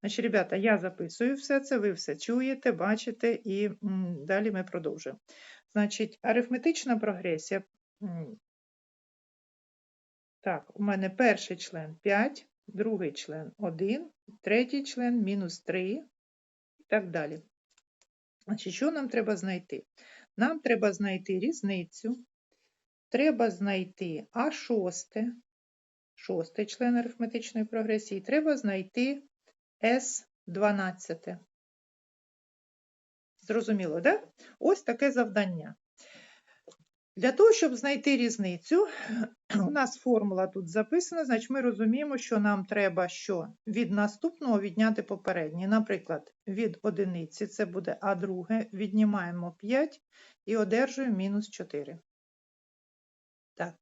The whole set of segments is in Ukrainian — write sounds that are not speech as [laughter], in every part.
Значить, ребята, я записую все це, ви все чуєте, бачите, і далі ми продовжуємо. Значить, арифметична прогресія. Так, у мене перший член 5, другий член 1, третій член мінус 3 і так далі. Значить, що нам треба знайти? Нам треба знайти різницю, треба знайти А6, шостий член арифметичної прогресії, треба знайти С12. Зрозуміло, да? Ось таке завдання. Для того, щоб знайти різницю, [clears throat] у нас формула тут записана, значить ми розуміємо, що нам треба що? Від наступного відняти попереднє. Наприклад, від одиниці це буде А2, віднімаємо 5 і одержуємо мінус 4. Так.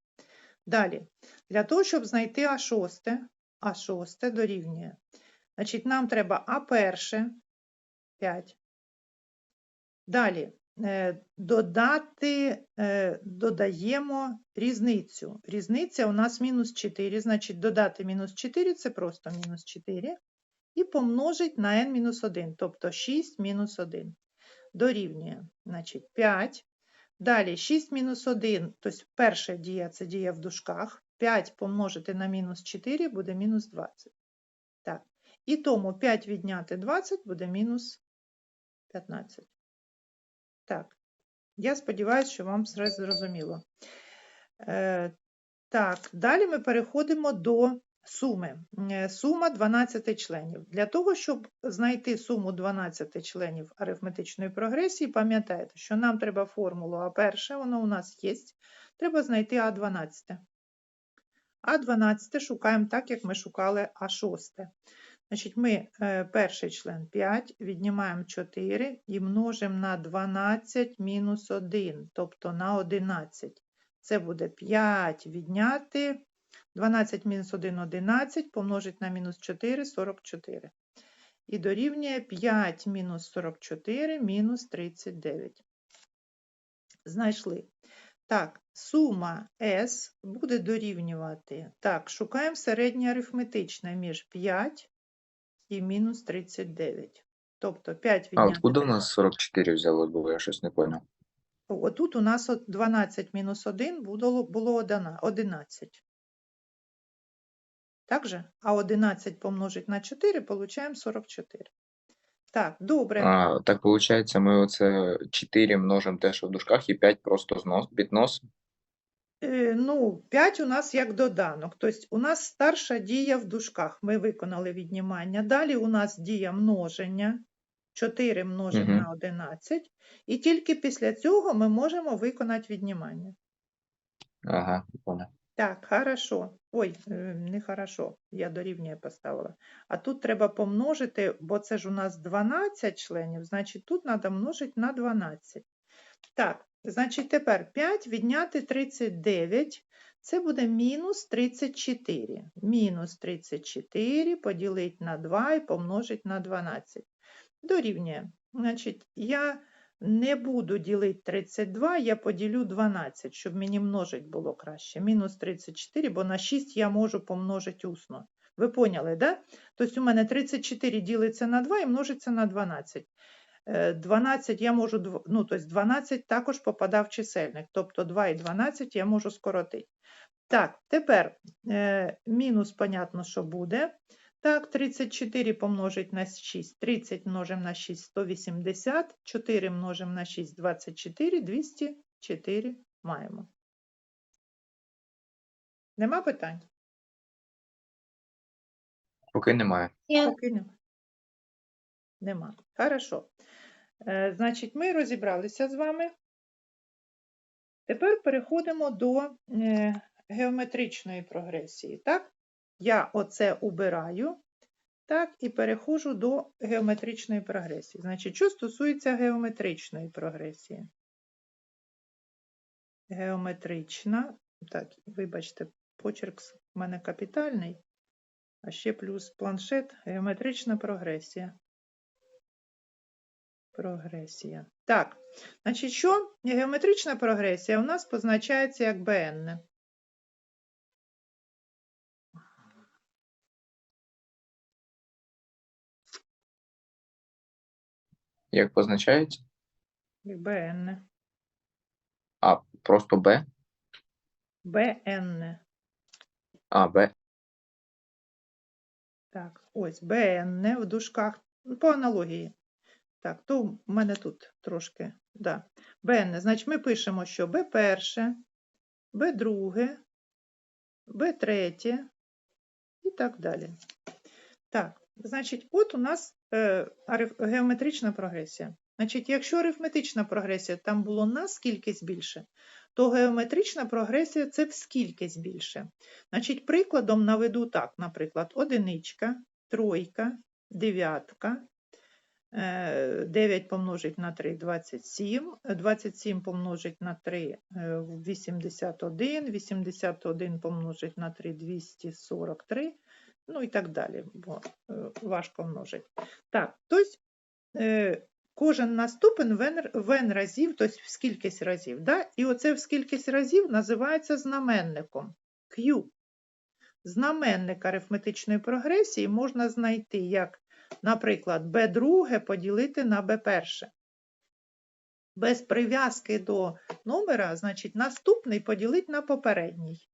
Далі, для того, щоб знайти А6, А6 дорівнює. Значить, нам треба А1 5. Далі е, додати, е, додаємо різницю. Різниця у нас мінус 4, значить додати мінус 4 це просто мінус 4. І помножить на n мінус 1, тобто 6 мінус 1. Дорівнює, значить, 5. Далі 6 мінус 1, тобто перша дія це дія в дужках. 5 помножити на мінус 4 буде мінус 20. І тому 5 відняти 20 буде мінус 15. Так, я сподіваюся, що вам все зрозуміло. Е, так, далі ми переходимо до суми. Е, Сума 12 членів. Для того, щоб знайти суму 12 членів арифметичної прогресії, пам'ятаєте, що нам треба формулу А1, воно у нас є. Треба знайти А12. А12 шукаємо так, як ми шукали А6. Значить, ми е, перший член 5, віднімаємо 4 і множимо на 12 мінус 1, тобто на 11. Це буде 5 відняти 12 мінус 1 – 11, помножить на мінус 4 – 44. І дорівнює 5 мінус 44 мінус 39. Знайшли. Так, сума S буде дорівнювати. Так, шукаємо середнє арифметичне між 5 і мінус 39. Тобто 5 А відняти. откуда у нас 44 взялось, бо я щось не понял. Отут у нас от 12 мінус 1 було, було одина- 11. Так же? А 11 помножить на 4, получаємо 44. Так, добре. А, так получается, ми оце 4 множимо те, що в дужках, і 5 просто знос, підносимо. Е, Ну, 5 у нас як доданок. Тобто у нас старша дія в дужках. Ми виконали віднімання. Далі у нас дія множення. 4 множимо Мгм. на 11. І тільки після цього ми можемо виконати віднімання. Ага, понял. Так, хорошо. Ой, е, не хорошо, я дорівнює поставила. А тут треба помножити, бо це ж у нас 12 членів, значить тут треба множити на 12. Так, значить тепер 5 відняти 39, це буде мінус 34. Мінус 34 поділити на 2 і помножити на 12. Дорівнює. Значить, я не буду ділити 32, я поділю 12, щоб мені множить було краще. Мінус 34, бо на 6 я можу помножити усно. Ви поняли, да? Тобто у мене 34 ділиться на 2 і множиться на 12. Е, 12 я можу, ну, тобто 12 також попадав в чисельник, тобто 2 і 12 я можу скоротити. Так, тепер е, мінус, понятно, що буде. Так, 34 помножить на 6, 30 множимо на 6, 180, 4 множимо на 6, 24, 204 маємо. Нема питань? Поки немає. Поки нема. Нема. Хорошо. Е, Значить, ми розібралися з вами. Тепер переходимо до е, геометричної прогресії. Так? Я оце убираю. Так, і переходжу до геометричної прогресії. Значить, що стосується геометричної прогресії? Геометрична, так, вибачте, почерк в мене капітальний, а ще плюс планшет, геометрична прогресія. Прогресія. Так, значить, що? Геометрична прогресія у нас позначається як БН. Як позначається? Як БН. А, просто Б? БН. А, Б. Так, ось БН в дужках. Ну, По аналогії. Так, то в мене тут трошки, да. БН. Значить, ми пишемо, що Б перше, Б друге, Б третє і так далі. Так, значить, от у нас е, геометрична прогресія. Значить, якщо арифметична прогресія там було на скількись більше, то геометрична прогресія це в скількись більше. Значить, прикладом наведу так, наприклад, одиничка, тройка, дев'ятка, 9 помножить на 3 – 27, е, 27 помножить на 3 – е, 81, 81 помножить на 3 – 243, ну і так далі, бо е, важко множить. Так, тобто е, кожен наступен в n разів, тобто в скількись разів. Да? І оце в скількись разів називається знаменником Q. Знаменник арифметичної прогресії можна знайти як, наприклад, b2 поділити на b1. Без прив'язки до номера, значить, наступний поділити на попередній.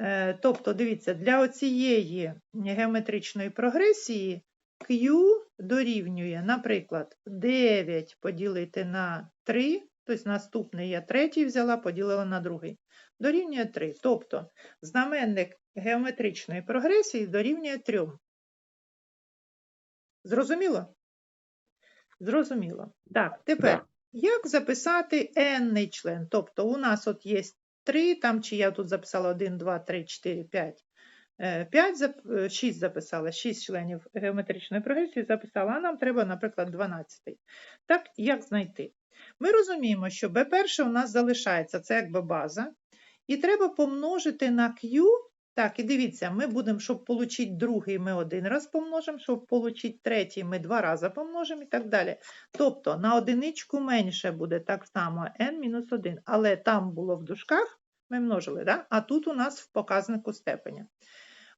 Е, Тобто, дивіться, для оцієї геометричної прогресії Q дорівнює, наприклад, 9 поділити на 3, тобто наступний я третій взяла, поділила на другий, дорівнює 3. Тобто знаменник геометричної прогресії дорівнює 3. Зрозуміло? Зрозуміло. Так, тепер, Да. як записати n член? Тобто у нас от є 3, там чи я тут записала 1, 2, 3, 4, 5. 5, 6 записала, 6 членів геометричної прогресії записала, а нам треба, наприклад, 12. Так, як знайти? Ми розуміємо, що b1 у нас залишається, це якби база, і треба помножити на Q. Так, і дивіться, ми будемо, щоб отримати другий, ми один раз помножимо, щоб отримати третій, ми два рази помножимо і так далі. Тобто на одиничку менше буде так само n-1, але там було в дужках, ми множили, да? а тут у нас в показнику степеня.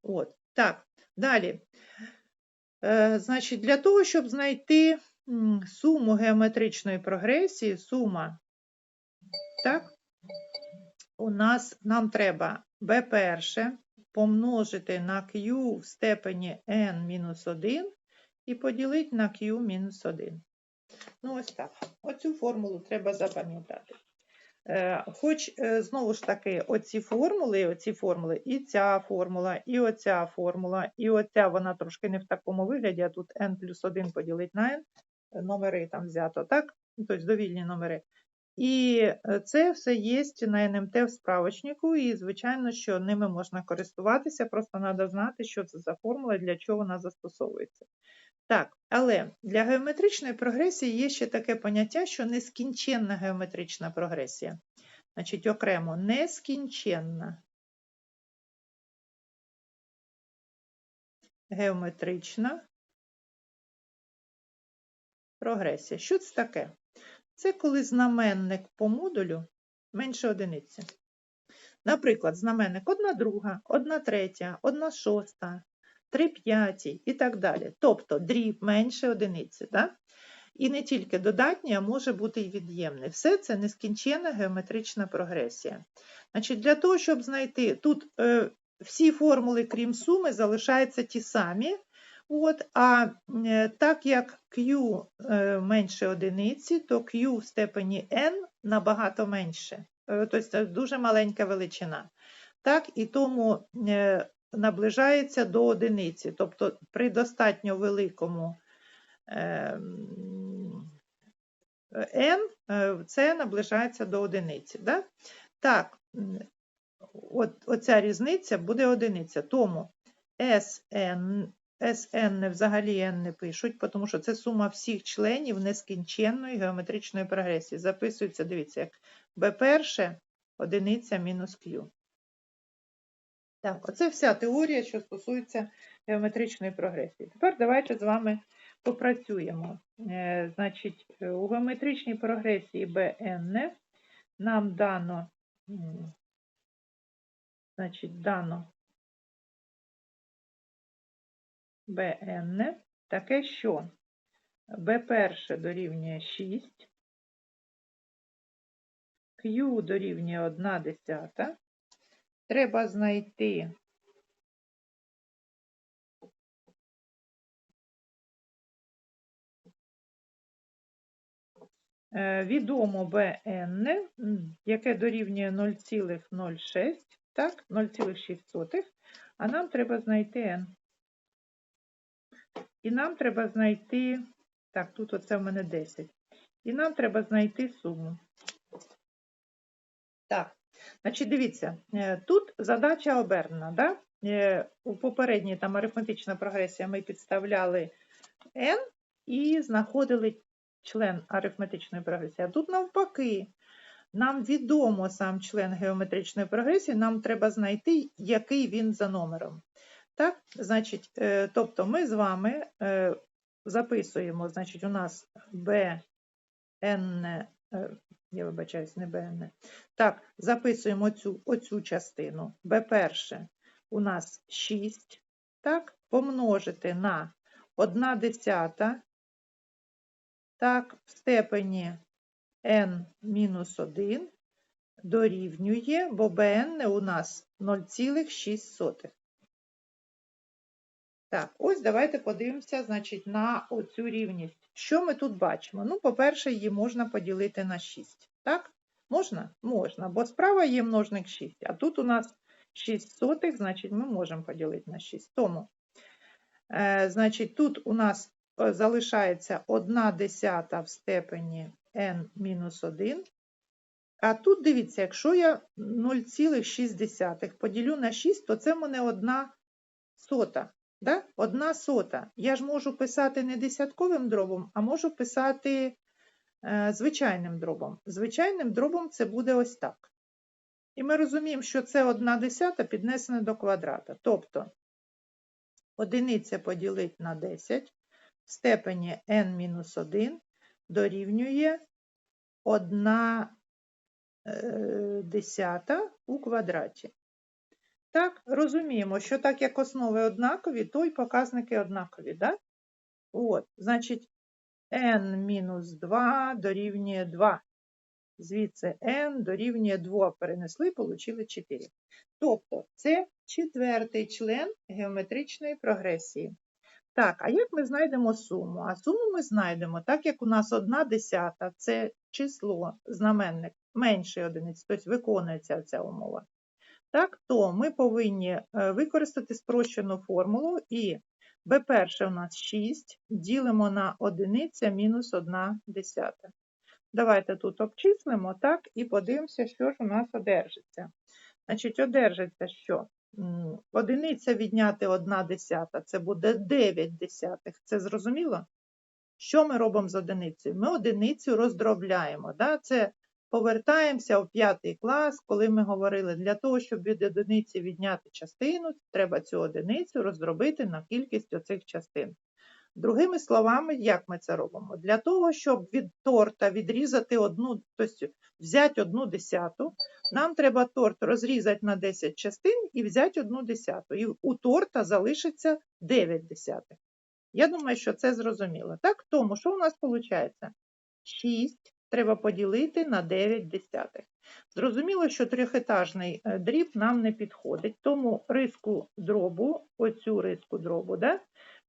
От, так, далі. Е, значить, для того, щоб знайти суму геометричної прогресії, сума, так, у нас нам треба b1 помножити на q в степені n-1 і поділити на q-1. Ну, ось так. Оцю формулу треба запам'ятати. Е, Хоч, е, знову ж таки, оці формули, оці формули, і ця формула, і оця формула, і оця, вона трошки не в такому вигляді, а тут n плюс 1 поділить на n, е, номери там взято, так? Тобто довільні номери. І е, це все є на НМТ в справочнику, і, звичайно, що ними можна користуватися, просто треба знати, що це за формула для чого вона застосовується. Так, але для геометричної прогресії є ще таке поняття, що нескінченна геометрична прогресія. Значить, окремо нескінченна геометрична прогресія. Що це таке? Це коли знаменник по модулю менше одиниці. Наприклад, знаменник 1 друга, 1 третя, 1 шоста, 3 п'яті і так далі. Тобто дріб менше одиниці. Да? І не тільки додатній, а може бути і від'ємний. Все це нескінченна геометрична прогресія. Значить, Для того, щоб знайти, тут е, всі формули, крім суми, залишаються ті самі. От, а е, так як Q е, менше одиниці, то Q в степені n набагато менше. Е, Тобто дуже маленька величина. Так, і тому наближається до одиниці. Тобто при достатньо великому n це наближається до одиниці. Да? Так, от, оця різниця буде одиниця. Тому Sn, Sn взагалі n не пишуть, тому що це сума всіх членів нескінченної геометричної прогресії. Записується, дивіться, як b1 одиниця мінус q. Так, оце вся теорія, що стосується геометричної прогресії. Тепер давайте з вами попрацюємо. Е, Значить, у геометричній прогресії Bn нам дано, значить, дано Bn таке, що b перше дорівнює 6, q дорівнює 1 десята. Треба знайти е, відомо bn, яке дорівнює 0,06, так, 0,6, а нам треба знайти n. І нам треба знайти, так, тут оце в мене 10. І нам треба знайти суму. Так, значить, дивіться, е, тут задача обернена, да? Е, У попередній там арифметична прогресія ми підставляли n і знаходили член арифметичної прогресії. А тут навпаки, нам відомо сам член геометричної прогресії, нам треба знайти, який він за номером. Так, значить, е, тобто ми з вами е, записуємо, значить, у нас n, е, я вибачаюсь, не bn. Так, записуємо цю, оцю частину. b перше у нас 6, так, помножити на 1 десята, так, в степені n мінус 1 дорівнює, бо bn у нас 0,6. Так, ось давайте подивимося, значить, на оцю рівність. Що ми тут бачимо? Ну, по-перше, її можна поділити на 6. Так? Можна? Можна, бо справа є множник 6, а тут у нас 6 сотих, значить, ми можемо поділити на 6. Тому, е, значить, тут у нас е, залишається 1 десята в степені n-1. А тут, дивіться, якщо я 0,6 поділю на 6, то це мене 1 сота. Да? Одна сота. Я ж можу писати не десятковим дробом, а можу писати е, звичайним дробом. Звичайним дробом це буде ось так. І ми розуміємо, що це одна десята піднесена до квадрата. Тобто одиниця поділити на 10 в степені n-1 дорівнює 1 е, десята у квадраті. Так, розуміємо, що так як основи однакові, то й показники однакові, да? От, значить, n-2 дорівнює 2. Звідси n дорівнює 2 перенесли, отримали 4. Тобто, це четвертий член геометричної прогресії. Так, а як ми знайдемо суму? А суму ми знайдемо, так як у нас 1 десята – це число, знаменник менше одиниць, тобто виконується ця умова так, то ми повинні е, використати спрощену формулу і b перше у нас 6, ділимо на одиниця мінус 1 десята. Давайте тут обчислимо, так, і подивимося, що ж у нас одержиться. Значить, одержиться, що одиниця відняти 1 десята, це буде 9 десятих. Це зрозуміло? Що ми робимо з одиницею? Ми одиницю роздробляємо. Да? Це Повертаємося в п'ятий клас, коли ми говорили, для того, щоб від одиниці відняти частину, треба цю одиницю роздробити на кількість оцих частин. Другими словами, як ми це робимо? Для того, щоб від торта відрізати одну, тобто взяти одну десяту, нам треба торт розрізати на 10 частин і взяти одну десяту. І у торта залишиться 9 десятих. Я думаю, що це зрозуміло. Так, тому що у нас виходить? 6 треба поділити на 9 десятих. Зрозуміло, що трьохетажний е, дріб нам не підходить, тому риску дробу, оцю риску дробу, да,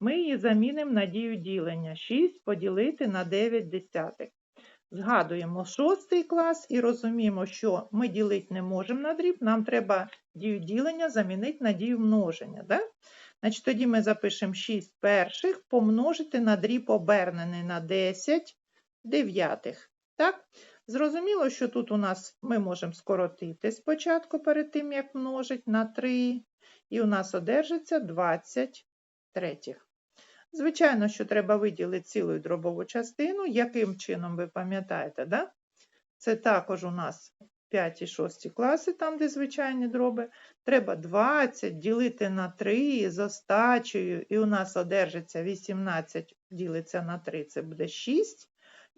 ми її замінимо на дію ділення. 6 поділити на 9 десятих. Згадуємо шостий клас і розуміємо, що ми ділити не можемо на дріб, нам треба дію ділення замінити на дію множення. Да? Значить, Тоді ми запишемо 6 перших помножити на дріб обернений на 10 дев'ятих. Так? Зрозуміло, що тут у нас ми можемо скоротити спочатку перед тим, як множить на 3, і у нас одержиться 20 третіх. Звичайно, що треба виділити цілу дробову частину. Яким чином ви пам'ятаєте, да? це також у нас 5 і 6 класи, там, де звичайні дроби. Треба 20 ділити на 3 з остачею, і у нас одержиться 18 ділиться на 3, це буде 6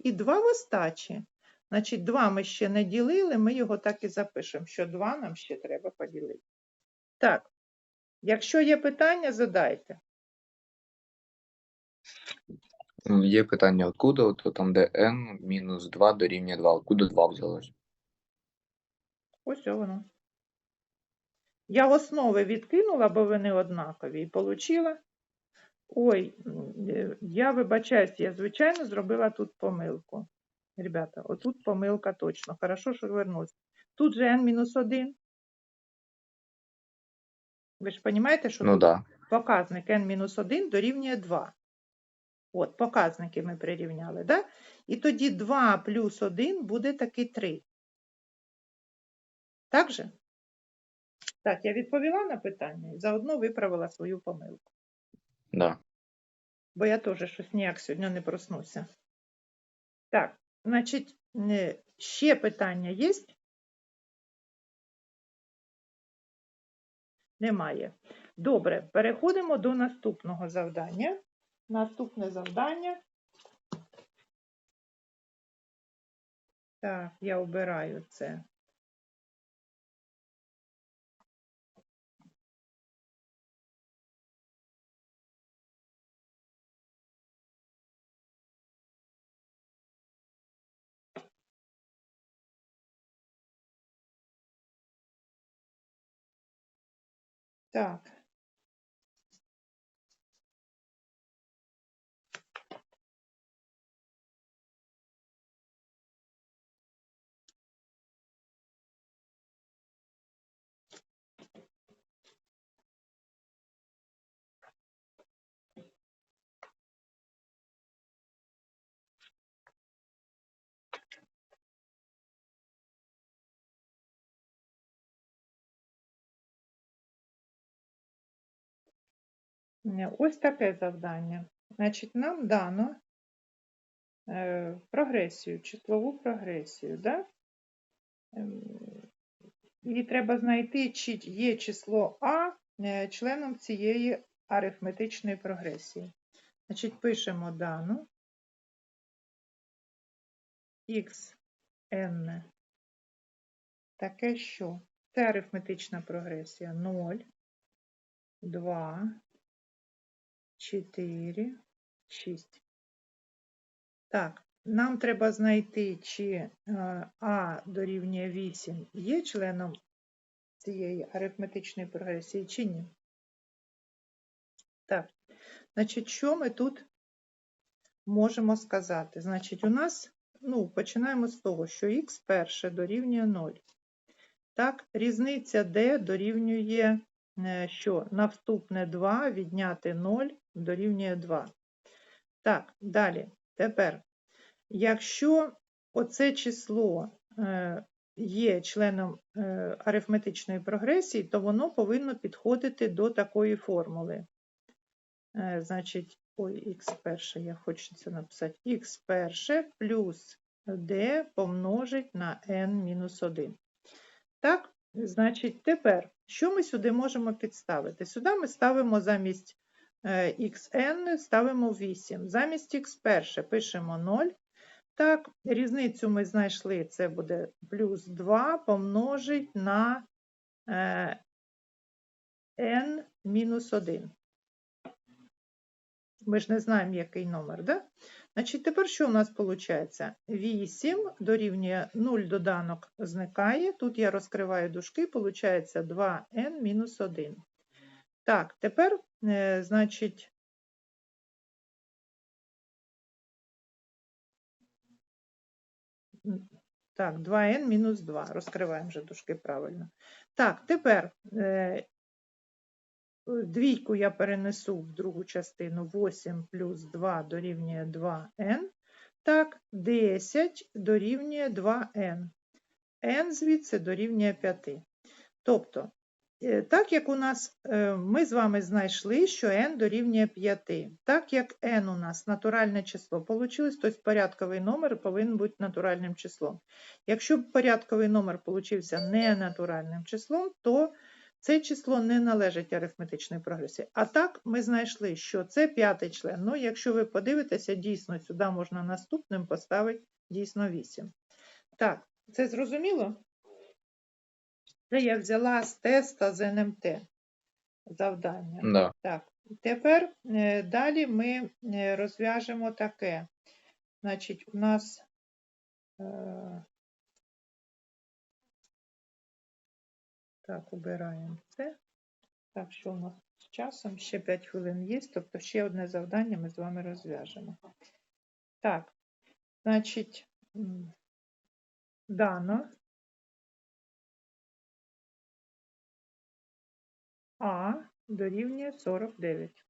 і 2 в остачі. Значить, 2 ми ще не ділили, ми його так і запишемо, що 2 нам ще треба поділити. Так, якщо є питання, задайте. Є питання, откуда, то там де n мінус 2 дорівнює 2, откуда 2 взялось? Ось воно. Я основи відкинула, бо вони однакові, і отримала. Ой, я вибачаюсь, я, звичайно, зробила тут помилку. Ребята, отут помилка точно. Хорошо, що вернусь. Тут же n-1. Ви ж розумієте, що Ну тут да. показник n-1 дорівнює 2. От, показники ми прирівняли, да? І тоді 2 плюс 1 буде таки 3. Так же? Так, я відповіла на питання і заодно виправила свою помилку. Да. Бо я теж щось ніяк сьогодні не проснуся. Так, значить, е, ще питання є? Немає. Добре, переходимо до наступного завдання. Наступне завдання. Так, я обираю це. Так. Ось таке завдання. Значить, нам дано е, прогресію, числову прогресію, да? Ем, І треба знайти, чи є число А е, членом цієї арифметичної прогресії. Значить, пишемо дану xn. Таке що? Це арифметична прогресія 0, 2, 4, 6. Так, нам треба знайти, чи е, А дорівнює 8 є членом цієї арифметичної прогресії, чи ні. Так, значить, що ми тут можемо сказати? Значить, у нас, ну, починаємо з того, що х перше дорівнює 0. Так, різниця d дорівнює е, що? Наступне 2 відняти 0 дорівнює 2. Так, далі. Тепер, якщо оце число е, є членом е, арифметичної прогресії, то воно повинно підходити до такої формули. Е, Значить, ой, х перше, я хочу це написати, х перше плюс d помножить на n мінус 1. Так, значить, тепер, що ми сюди можемо підставити? Сюди ми ставимо замість xn, ставимо 8. Замість x перше пишемо 0. Так, різницю ми знайшли, це буде плюс 2 помножить на е, n мінус 1. Ми ж не знаємо, який номер, да? Значить, тепер що у нас виходить? 8 дорівнює 0 доданок зникає. Тут я розкриваю дужки, виходить 2n мінус 1. Так, тепер, е, значить, так, 2n мінус 2. Розкриваємо вже дужки правильно. Так, тепер е, Двійку я перенесу в другу частину 8 плюс 2 дорівнює 2n. Так, 10 дорівнює 2n. n звідси дорівнює 5. Тобто, так як у нас е, ми з вами знайшли, що n дорівнює 5. Так як n у нас натуральне число вийшло, то порядковий номер повинен бути натуральним числом. Якщо порядковий номер получився не натуральним числом, то це число не належить арифметичної прогресії. А так ми знайшли, що це п'ятий член. Ну, якщо ви подивитеся, дійсно сюди можна наступним поставити дійсно 8. Так, це зрозуміло? Це я взяла з теста з НМТ завдання. Да. Так, Тепер е, далі ми е, розв'яжемо таке. Значить, у нас е, так, убираємо це. Так, що у нас з часом? Ще 5 хвилин є, тобто ще одне завдання ми з вами розв'яжемо. Так, значить, дано А дорівнює 49.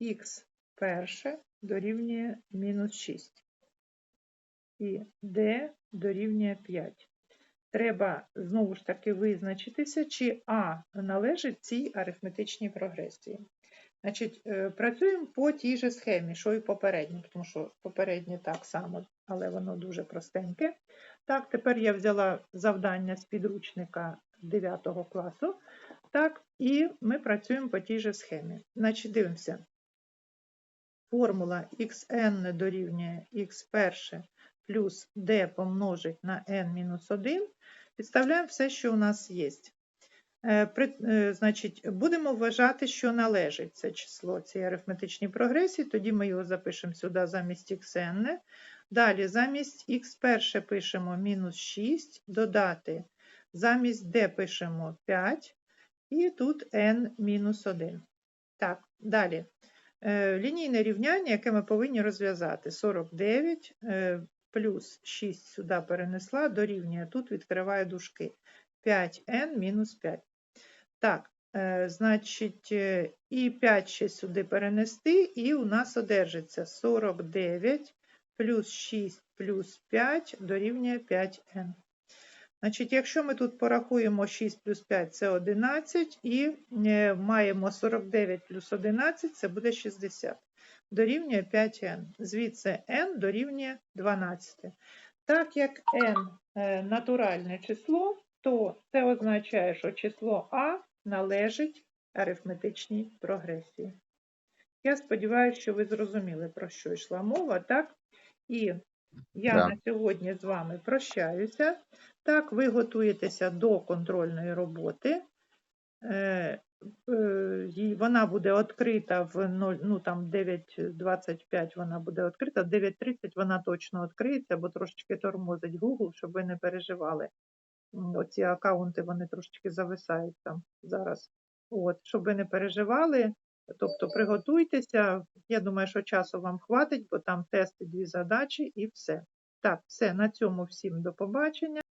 Х перше дорівнює мінус 6. І d дорівнює 5. Треба знову ж таки визначитися, чи А належить цій арифметичній прогресії. Значить, е, працюємо по тій же схемі, що і попередньо, тому що попереднє так само, але воно дуже простеньке. Так, тепер я взяла завдання з підручника 9 класу. Так, і ми працюємо по тій же схемі. Значить, дивимося. Формула xn дорівнює x перше плюс d помножить на n-1. Підставляємо все, що у нас є. Е, е, Значить, будемо вважати, що належить це число цій арифметичній прогресії, тоді ми його запишемо сюди замість xn. Далі замість x перше пишемо мінус 6, додати замість d пишемо 5, і тут n мінус 1. Так, далі. Е, Лінійне рівняння, яке ми повинні розв'язати. 49 е, плюс 6 сюди перенесла, дорівнює, тут відкриваю дужки. 5n мінус 5. Так, е, значить, і 5 ще сюди перенести, і у нас одержиться 49 плюс 6 плюс 5 дорівнює 5n. Значить, якщо ми тут порахуємо 6 плюс 5 це 11, і е, маємо 49 плюс 11, це буде 60. Дорівнює 5n. Звідси n дорівнює 12. Так як n е, натуральне число, то це означає, що число а належить арифметичній прогресії. Я сподіваюся, що ви зрозуміли, про що йшла мова, так? І я Да. на сьогодні з вами прощаюся. Так, ви готуєтеся до контрольної роботи. Е, е, Вона буде відкрита в 0, ну, там 9.25 вона буде відкрита, в 9.30 вона точно відкриється, бо трошечки тормозить Google, щоб ви не переживали. Оці аккаунти вони трошечки зависають там зараз. От, щоб ви не переживали, тобто приготуйтеся. Я думаю, що часу вам хватить, бо там тести, дві задачі і все. Так, все, на цьому всім до побачення.